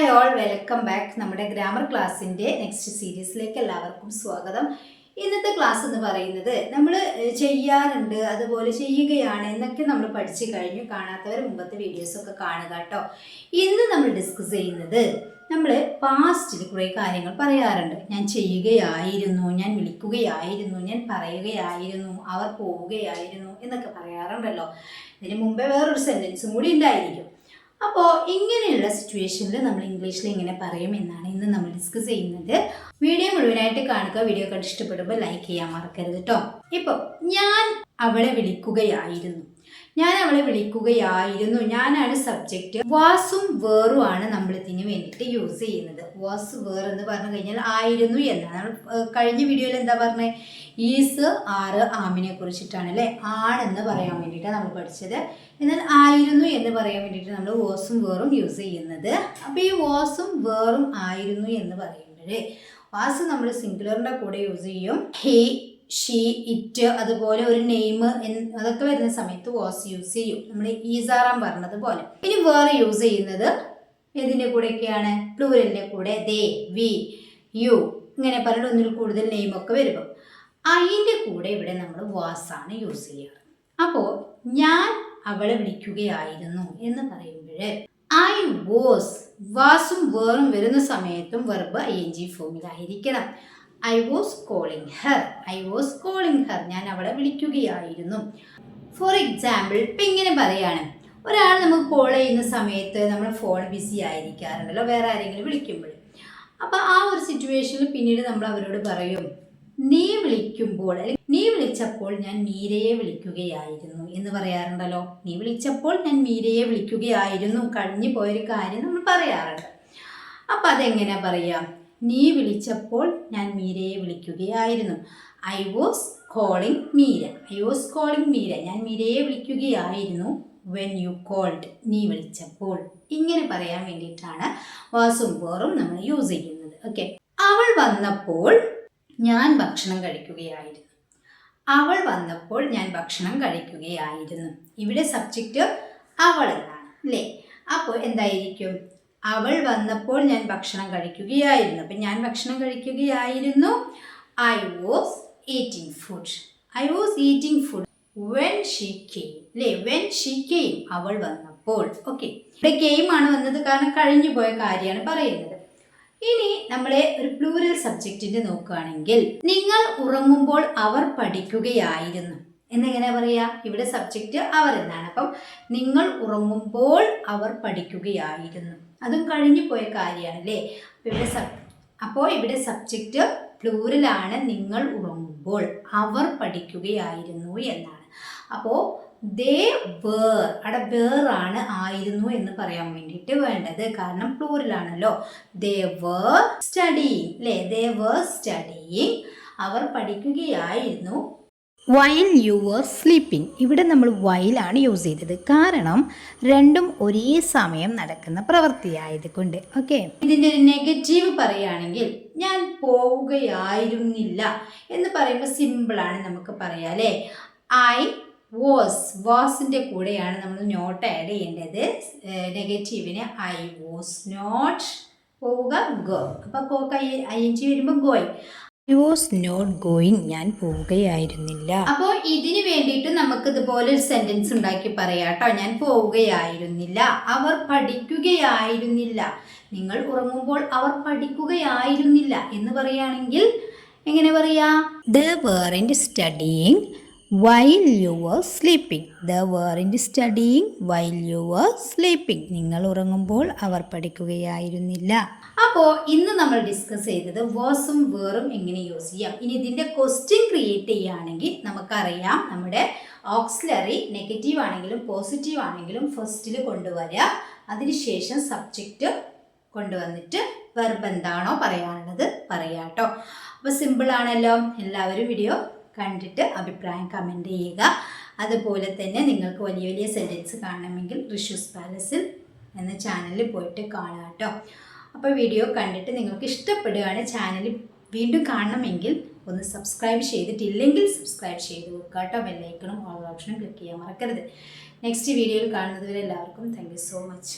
Hi all welcome back നമ്മുടെ grammar ക്ലാസ്സിന്റെ next സീരീസിലേക്ക് എല്ലാവർക്കും സ്വാഗതം. ഇന്നത്തെ ക്ലാസ് എന്ന് പറയുന്നത് നമ്മൾ ചെയ്യാറുണ്ട് അതുപോലെ ചെയ്യുകയാണ് എന്നൊക്കെ നമ്മൾ പഠിച്ചു കഴിഞ്ഞു കാണാത്തവർ മുമ്പത്തെ വീഡിയോസൊക്കെ കാണുക കേട്ടോ ഇന്ന് നമ്മൾ ഡിസ്കസ് ചെയ്യുന്നത് നമ്മൾ പാസ്റ്റിൽ കുറേ കാര്യങ്ങൾ പറയാറുണ്ട്. ഞാൻ ചെയ്യുകയായിരുന്നു ഞാൻ വിളിക്കുകയായിരുന്നു ഞാൻ പറയുകയായിരുന്നു അവർ പോവുകയായിരുന്നു എന്നൊക്കെ പറയാറുണ്ടല്ലോ. ഇതിന് മുമ്പേ വേറൊരു സെന്റൻസും കൂടി ഉണ്ടായിരിക്കും. അപ്പോൾ ഇങ്ങനെയുള്ള സിറ്റുവേഷനിൽ നമ്മൾ ഇംഗ്ലീഷിൽ എങ്ങനെ പറയും എന്നാണ് ഇന്ന് നമ്മൾ ഡിസ്കസ് ചെയ്യുന്നത്. വീഡിയോ മുഴുവനായിട്ട് കാണുക വീഡിയോ കണ്ട് ഇഷ്ടപ്പെടുമ്പോൾ ലൈക്ക് ചെയ്യാൻ മറക്കരുത് കേട്ടോ ഇപ്പോൾ ഞാൻ അവളെ വിളിക്കുകയായിരുന്നു. ഞാൻ അവളെ വിളിക്കുകയായിരുന്നു. ഞാനാണ് സബ്ജക്റ്റ് വാസും വേറും ആണ് നമ്മൾ ഇതിന് വേണ്ടിയിട്ട് യൂസ് ചെയ്യുന്നത്. വാസ് വേർ എന്ന് പറഞ്ഞു കഴിഞ്ഞാൽ ആയിരുന്നു എന്നാണ്. കഴിഞ്ഞ വീഡിയോയിൽ എന്താ പറഞ്ഞത് ഈസ് ആറ് ആമിനെ കുറിച്ചിട്ടാണ് അല്ലേ? ആണെന്ന് പറയാൻ വേണ്ടിയിട്ടാണ് നമ്മൾ പഠിച്ചത്. എന്നാൽ ആയിരുന്നു എന്ന് പറയാൻ വേണ്ടിയിട്ട് നമ്മൾ വാസും വേറും യൂസ് ചെയ്യുന്നത്. അപ്പോൾ ഈ വാസും വേറും ആയിരുന്നു എന്ന് പറയുമ്പോൾ വാസ് നമ്മൾ സിംഗുലറിന്റെ കൂടെ യൂസ് ചെയ്യും. ഹി ഷീ ഇറ്റ് അതുപോലെ ഒരു നെയിം അതൊക്കെ വരുന്ന സമയത്ത് വാസ് യൂസ് ചെയ്യും. നമ്മൾ ഈസാറാൻ പറഞ്ഞത് പോലെ. ഇനി വേറെ യൂസ് ചെയ്യുന്നത് ഇതിന്റെ കൂടെയൊക്കെയാണ്? പ്ലൂരലിന്റെ കൂടെ. ദേ വി യു ഇങ്ങനെ പറഞ്ഞിട്ട് ഒന്നിൽ കൂടുതൽ നെയിമൊക്കെ വരുമ്പോൾ അതിന്റെ കൂടെ ഇവിടെ നമ്മൾ വാസാണ് യൂസ് ചെയ്യാറ് അപ്പോൾ ഞാൻ അവളെ വിളിക്കുകയായിരുന്നു എന്ന് പറയുമ്പോൾ ഐ വാസ് വാസും വേറും വരുന്ന സമയത്തും verb I N G ഫോമിലായിരിക്കണം I was calling her I was calling her ഞാൻ അവളെ വിളിക്കുകയായിരുന്നു. ഫോർ എക്സാമ്പിൾ ഇപ്പം ഇങ്ങനെ പറയാണ്. ഒരാൾ നമുക്ക് കോൾ ചെയ്യുന്ന സമയത്ത് നമ്മൾ ഫോൺ ബിസി ആയിരിക്കാറുണ്ടല്ലോ വേറെ ആരെങ്കിലും വിളിക്കുമ്പോൾ. അപ്പോൾ ആ ഒരു സിറ്റുവേഷനിൽ പിന്നീട് നമ്മൾ അവരോട് പറയും നീ വിളിക്കുമ്പോൾ അല്ലെങ്കിൽ നീ വിളിച്ചപ്പോൾ ഞാൻ മീരയെ വിളിക്കുകയായിരുന്നു എന്ന് പറയാറുണ്ടല്ലോ. നീ വിളിച്ചപ്പോൾ ഞാൻ മീരയെ വിളിക്കുകയായിരുന്നു കഴിഞ്ഞു പോയൊരു കാര്യം നമ്മൾ പറയാറുണ്ട്. അപ്പം അതെങ്ങനെ പറയാം? നീ വിളിച്ചപ്പോൾ ഞാൻ മീരയെ വിളിക്കുകയായിരുന്നു. I was calling Meera. I was calling Meera. ഞാൻ മീരയെ വിളിക്കുകയായിരുന്നു വെൻ യു കോൾഡ് നീ വിളിച്ചപ്പോൾ. ഇങ്ങനെ പറയാൻ വേണ്ടിയിട്ടാണ് വാസും പോറും നമ്മൾ യൂസ് ചെയ്യുന്നത്. ഓക്കെ അവൾ വന്നപ്പോൾ ഞാൻ ഭക്ഷണം കഴിക്കുകയായിരുന്നു. അവൾ വന്നപ്പോൾ ഞാൻ ഭക്ഷണം കഴിക്കുകയായിരുന്നു. ഇവിടെ സബ്ജക്റ്റ് അവൾ എന്നാണ് അല്ലേ? അപ്പോൾ എന്തായിരിക്കും? അവൾ വന്നപ്പോൾ ഞാൻ ഭക്ഷണം കഴിക്കുകയായിരുന്നു. അപ്പം ഞാൻ ഭക്ഷണം കഴിക്കുകയായിരുന്നു. I was eating food I was eating food when she came അല്ലേ വെൻ ഷീ കെയിം അവൾ വന്നപ്പോൾ. ഓക്കെ ഇവിടെ കെയിം ആണ് വന്നത് കാരണം കഴിഞ്ഞു പോയ കാര്യമാണ് പറയുന്നത്. ഇനി നമ്മളെ ഒരു പ്ലൂരൽ സബ്ജക്റ്റിന്റെ നോക്കുകയാണെങ്കിൽ നിങ്ങൾ ഉറങ്ങുമ്പോൾ അവർ പഠിക്കുകയായിരുന്നു. എന്നെങ്ങനെ പറയുക ഇവിടെ സബ്ജക്റ്റ് അവർ എന്നാണ്. അപ്പം നിങ്ങൾ ഉറങ്ങുമ്പോൾ അവർ പഠിക്കുകയായിരുന്നു. അതും കഴിഞ്ഞു പോയ കാര്യമാണ് അല്ലേ അപ്പോൾ ഇവിടെ സബ് അപ്പോൾ ഇവിടെ സബ്ജക്റ്റ് പ്ലൂരലാണ് നിങ്ങൾ ഉറങ്ങുമ്പോൾ അവർ പഠിക്കുകയായിരുന്നു എന്നാണ്. അപ്പോൾ ദേ വേർ അവിടെ വേറാണ് ആയിരുന്നു എന്ന് പറയാൻ വേണ്ടിയിട്ട് വേണ്ടത്. കാരണം പ്ലൂരലാണല്ലോ ദേ വേർ സ്റ്റഡിങ് അല്ലേ ദേ വേർ സ്റ്റഡിങ് അവർ പഠിക്കുകയായിരുന്നു. വൈൽ യു വർ സ്ലീപ്പിംഗ് ഇവിടെ നമ്മൾ വൈലാണ് യൂസ് ചെയ്തത്. കാരണം രണ്ടും ഒരേ സമയം നടക്കുന്ന പ്രവൃത്തിയായത് കൊണ്ട് ഓക്കെ ഇതിന്റെ ഒരു നെഗറ്റീവ് പറയുകയാണെങ്കിൽ ഞാൻ പോവുകയായിരുന്നില്ല എന്ന് പറയുമ്പോൾ സിമ്പിളാണ് നമുക്ക് പറയാം അല്ലേ? ഐ വാസ് വാസിന്റെ കൂടെയാണ് നമ്മൾ നോട്ട് ആഡ് ചെയ്യേണ്ടത്. നെഗറ്റീവിന് ഐ വാസ് നോട്ട് പോവുക ഗോ അപ്പോൾ കോക്ക് ഐ ഐ എൻ ജി വരുമ്പോൾ ഗോയ് ഐ വാസ് നോട്ട് ഗോയിങ് ഞാൻ പോവുകയായിരുന്നില്ല. അപ്പോൾ ഇതിന് വേണ്ടിയിട്ട് നമുക്ക് ഇതുപോലെ ഒരു സെന്റൻസ് ഉണ്ടാക്കി പറയാം കേട്ടോ. ഞാൻ പോവുകയായിരുന്നില്ല. അവർ പഠിക്കുകയായിരുന്നില്ല. നിങ്ങൾ ഉറങ്ങുമ്പോൾ അവർ പഠിക്കുകയായിരുന്നില്ല എന്ന് പറയുകയാണെങ്കിൽ എങ്ങനെ പറയാ? They weren't studying while you were sleeping they weren't studying while you were sleeping നിങ്ങൾ ഉറങ്ങുമ്പോൾ അവർ പഠിക്കുകയായിരുന്നില്ല. അപ്പോൾ ഇന്ന് നമ്മൾ ഡിസ്കസ് ചെയ്തത് വേഴ്സും വേറും എങ്ങനെ യൂസ് ചെയ്യാം. ഇനി ഇതിന്റെ ക്വസ്റ്റ്യൻ ക്രിയേറ്റ് ചെയ്യുകയാണെങ്കിൽ നമുക്കറിയാം നമ്മുടെ ഓക്സിലറി നെഗറ്റീവ് ആണെങ്കിലും പോസിറ്റീവ് ആണെങ്കിലും ഫസ്റ്റിൽ കൊണ്ടുവരിക അതിനുശേഷം സബ്ജക്റ്റ് കൊണ്ടുവന്നിട്ട് വെർബ് എന്താണോ പറയാനുള്ളത് പറയാം കേട്ടോ അപ്പോൾ സിമ്പിളാണല്ലോ എല്ലാവരും വീഡിയോ കണ്ടിട്ട് അഭിപ്രായം കമന്റ് ചെയ്യുക. അതുപോലെ തന്നെ നിങ്ങൾക്ക് വലിയ വലിയ സെന്റൻസ് കാണണമെങ്കിൽ ഋഷൂസ് പാലസിൽ എന്ന ചാനലിൽ പോയിട്ട് കാണുക കേട്ടോ. അപ്പോൾ വീഡിയോ കണ്ടിട്ട് നിങ്ങൾക്ക് ഇഷ്ടപ്പെടുകയാണ് ചാനൽ വീണ്ടും കാണണമെങ്കിൽ ഒന്ന് സബ്സ്ക്രൈബ് ചെയ്തിട്ടില്ലെങ്കിൽ സബ്സ്ക്രൈബ് ചെയ്ത് വെക്കുക കേട്ടോ. ബെല്ലൈക്കണും ഓൾ ഓപ്ഷനും ക്ലിക്ക് ചെയ്യാൻ മറക്കരുത്. നെക്സ്റ്റ് വീഡിയോയിൽ കാണുന്നതുവരെ എല്ലാവർക്കും താങ്ക് സോ മച്ച്